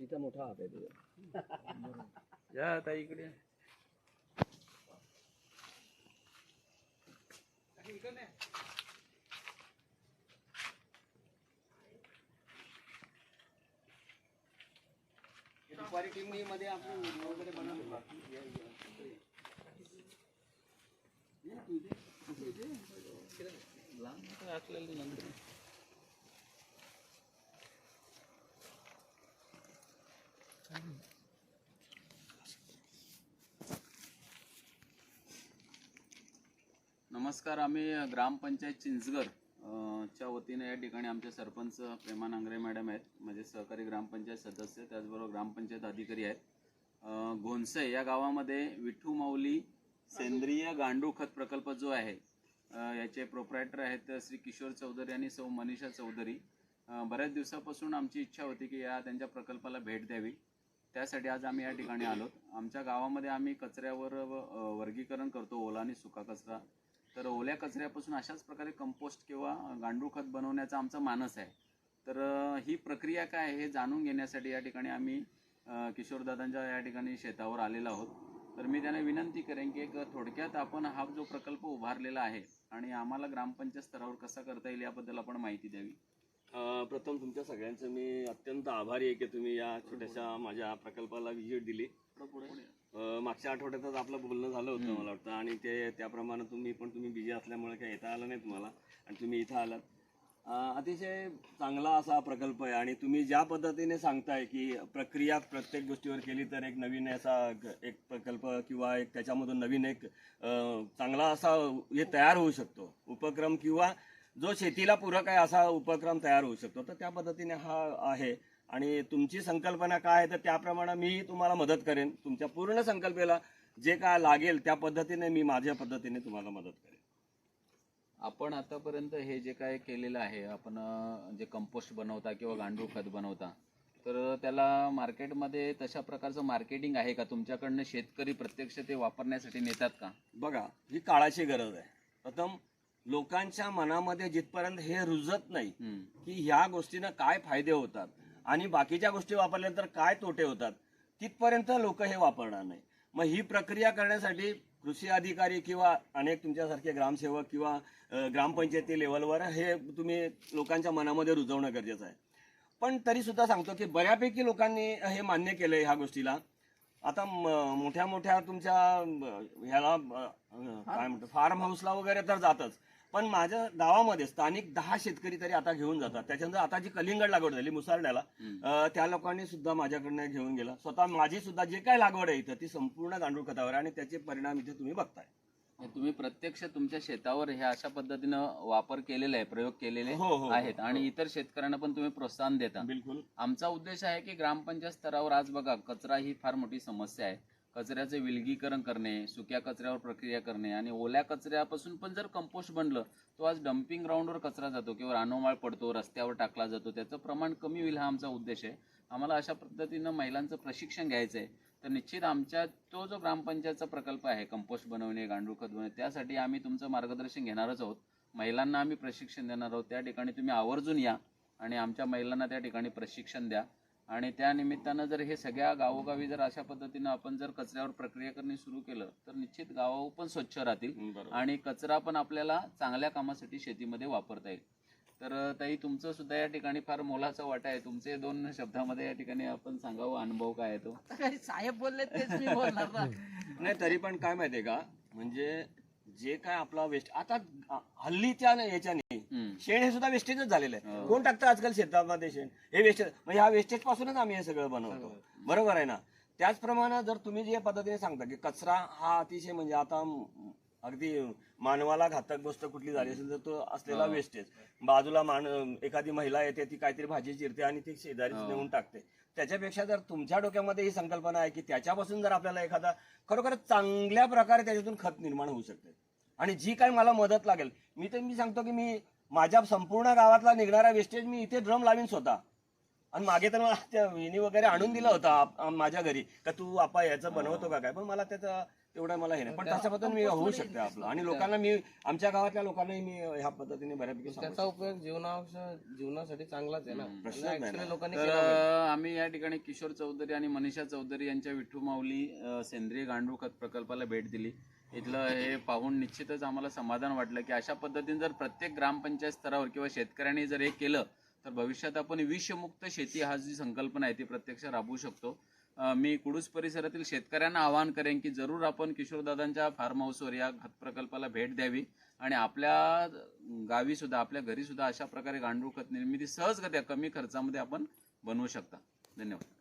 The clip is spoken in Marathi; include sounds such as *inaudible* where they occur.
तिथं मोठा हात आहे तुझा या आता इकडे दुपारी टीम मध्ये आपण वगैरे बनवले असलेलं नंतर नमस्कार आम्ही ग्रामपंचायत चिंचगर च्या वतीने या ठिकाणी आमचे सरपंच प्रेमा नांगरे मॅडम आहेत. म्हणजे सहकारी ग्रामपंचायत सदस्य त्याचबरोबर ग्रामपंचायत अधिकारी आहेत. अ, या गावामध्ये विठू माऊली सेंद्रिय गांडूळ खत प्रकल्प जो आहे अ, याचे प्रोप्रायटर आहेत श्री किशोर चौधरी आणि सौ मनीषा चौधरी. अ, बऱ्याच दिवसापासून आमची इच्छा होती की या त्यांच्या प्रकल्पाला भेट द्यावी. त्यासाठी आज आम्ही या ठिकाणी आलो. आमच्या गावामध्ये आम्ही कचऱ्यावर वर्गीकरण करतो ओला आणि सुका कचरा. तर ओल्या कचऱ्यापासून अशाच प्रकारे कंपोस्ट किंवा गांडूळ खत बनवण्याचा आमचा मानस आहे. तर ही प्रक्रिया काय आहे हे जाणून घेण्यासाठी या ठिकाणी आम्ही किशोरदादांच्या या ठिकाणी शेतावर आलेलो आहोत. तर मी त्यांना विनंती करेन की एक थोडक्यात आपण हा जो प्रकल्प उभारलेला आहे आणि आम्हाला ग्रामपंचायत स्तरावर कसा करता येईल याबद्दल आपण माहिती द्यावी. प्रथम तुमच्या सगळ्यांचं मी अत्यंत आभारी आहे की तुम्ही या छोट्याशा माझ्या प्रकल्पाला व्हिजिट दिली. अ, मागच्या आठवड्यातच आपलं बोलणं झालं होतं मला वाटतं. आणि ते त्याप्रमाणे तुम्ही पण तुम्ही बिझी असल्यामुळे काही येता आलं नाही तुम्हाला आणि तुम्ही इथं आलात. अतिशय चांगला असा प्रकल्प आहे. आणि तुम्ही ज्या पद्धतीने सांगताय की प्रक्रिया प्रत्येक गोष्टीवर केली तर एक नवीन असा एक प्रकल्प किंवा एक त्याच्यामधून नवीन एक चांगला असा हे तयार होऊ शकतो. उपक्रम किंवा जो शेतीला पूरक आहे असा उपक्रम तयार होऊ शकतो. तर त्या पद्धतीने हा आहे. आणि तुमची संकल्पना काय आहे तर त्याप्रमाणे मी तुम्हाला मदत करेन. तुमच्या पूर्ण संकल्पेला जे काय लागेल त्या पद्धतीने मी माझ्या पद्धतीने तुम्हाला मदत करेन. आपण आतापर्यंत हे जे काय केलेलं आहे आपण जे कंपोस्ट बनवता किंवा गांडूळ खत बनवता तर त्याला मार्केटमध्ये तशा प्रकारचं मार्केटिंग आहे का? तुमच्याकडनं शेतकरी प्रत्यक्ष ते वापरण्यासाठी नेतात का? बघा ही काळाची गरज आहे. प्रथम लोकांच्या मनामध्ये जिथपर्यंत हे रुजत नाही. की ह्या गोष्टीनं काय फायदे होतात आणि बाकीच्या गोष्टी वापरल्यानंतर काय तोटे होतात तिथपर्यंत लोक हे वापरणार नाही. मग ही प्रक्रिया करण्यासाठी कृषी अधिकारी किंवा अनेक तुमच्यासारखे ग्रामसेवक किंवा ग्रामपंचायती लेवलवर हे तुम्ही लोकांच्या मनामध्ये रुजवणं गरजेचं आहे. पण तरी सुद्धा सांगतो की बऱ्यापैकी लोकांनी हे मान्य केलंय ह्या गोष्टीला. आता मोठ्या मोठ्या तुमच्या ह्याला काय म्हणतो फार्म हाऊसला वगैरे तर जातच. पण माझ्या गावामध्ये स्थानिक दहा शेतकरी तरी आता घेऊन जातात. त्याच्यानंतर आता जी कलिंगड लागवड झाली मुसारड्याला अ, त्या लोकांनी सुद्धा माझ्याकडनं घेऊन गेला. स्वतः माझी सुद्धा जे काय लागवड आहे इथं ती संपूर्ण गांडूळ खतावर आहे आणि त्याचे परिणाम इथे तुम्ही बघताय. हे तुम्ही प्रत्यक्ष तुमच्या शेतावर हे अशा पद्धतीनं वापर केलेला आहे प्रयोग केलेले हो, हो, आहेत आणि इतर शेतकऱ्यांना पण तुम्ही प्रोत्साहन देता. बिलकुल. आमचा उद्देश आहे की ग्रामपंचायत स्तरावर आज बघा कचरा ही फार मोठी समस्या आहे. कचऱ्याचे विलगीकरण करणे सुक्या कचऱ्यावर प्रक्रिया करणे आणि ओल्या कचऱ्यापासून पण जर कंपोस्ट बनलं तो आज डम्पिंग ग्राउंडवर कचरा जातो किंवा रानोमाळ पडतो रस्त्यावर टाकला जातो त्याचं प्रमाण कमी होईल हा आमचा उद्देश आहे. आम्हाला अशा पद्धतीनं महिलांचं प्रशिक्षण घ्यायचं आहे तर निश्चित आमच्या तो जो ग्रामपंचायतचा प्रकल्प आहे कंपोस्ट बनवणे गांडूळ खत बनवणे त्यासाठी आम्ही तुमचं मार्गदर्शन घेणारच आहोत. महिलांना आम्ही प्रशिक्षण देणार आहोत. त्या ठिकाणी तुम्ही आवर्जून या आणि आमच्या महिलांना त्या ठिकाणी प्रशिक्षण द्या. आणि त्या निमित्तानं जर हे सगळ्या गावोगावी जर अशा पद्धतीनं आपण जर कचऱ्यावर प्रक्रिया करणे सुरू केलं तर निश्चित गावं पण स्वच्छ राहतील आणि कचरा पण आपल्याला चांगल्या कामासाठी शेतीमध्ये वापरता येईल. तर ताई तुमचं सुद्धा या ठिकाणी फार मोलाचा वाटा आहे. तुमचे दोन शब्दामध्ये या ठिकाणी आपण सांगावं अनुभव काय आहे तो? साहेब बोलले तेच मी बोलणार ना. *laughs* नाही तरी पण काय माहितीये का? म्हणजे जे काय आपला वेस्ट आता हल्लीच्या याच्याने. शेण हे सुद्धा वेस्टेजच झालेलं आहे हो. कोण टाकतं आजकाल शेतामध्ये शेण हे वेस्टेज म्हणजे ह्या वेस्टेज पासूनच आम्ही हे सगळं बनवतो बरोबर आहे ना त्याचप्रमाणे जर तुम्ही जे पद्धतीने सांगता की कचरा हा अतिशय म्हणजे आता अगदी मानवाला घातक गोष्ट कुठली झाली असेल तर तो असलेला हो. वेस्टेज बाजूला मान एखादी महिला येते ती काहीतरी भाजी चिरते आणि ती शेजारीच हो. नेऊन टाकते त्याच्यापेक्षा जर तुमच्या डोक्यामध्ये ही संकल्पना आहे की त्याच्यापासून जर आपल्याला एखादा खरोखर चांगल्या प्रकारे त्याच्यातून खत निर्माण होऊ शकते आणि जी काय मला मदत लागेल मी तर मी सांगतो की मी माझ्या संपूर्ण गावातला निघणारा वेस्टेज मी इथे ड्रम लावीन स्वतः. आणि मागे तर मला त्या विनी वगैरे आणून दिला होता माझ्या घरी का तू आपा याचं बनवतो का काय? पण मला त्याचा तेवढं मला हे नाही. पण तशा पद्धतीने मी होऊ शकते आपलं. आणि लोकांना मी आमच्या गावातल्या लोकांनाही मी ह्या पद्धतीने बऱ्यापैकी त्याचा उपयोग जीवनावश्य जीवनासाठी चांगलाच आहे ना. म्हणजे नाही actually ना. लोकांनी तर आम्ही या ठिकाणी किशोर चौधरी आणि मनीषा चौधरी यांच्या विठू माऊली सेंद्रिय गांडूळ खत प्रकल्पाला भेट दिली. इथलं हे पाहून निश्चितच आम्हाला समाधान वाटलं की अशा पद्धतीने जर प्रत्येक ग्रामपंचायत स्तरावर किंवा शेतकऱ्यांनी जर हे केलं तर भविष्यात आपण विषमुक्त शेती हा जी संकल्पना आहे ती प्रत्यक्ष राबवू शकतो. मी कुडूस परिसरातील शेतकऱ्यांना आवाहन करेन की जरूर आपण किशोरदादांच्या फार्म हाऊसवर या खत प्रकल्पाला भेट द्यावी आणि आपल्या गावी सुद्धा आपल्या घरी सुद्धा अशा प्रकारे गांडूळ खत निर्मिती सहजगत्या कमी खर्चामध्ये आपण बनवू शकता. धन्यवाद.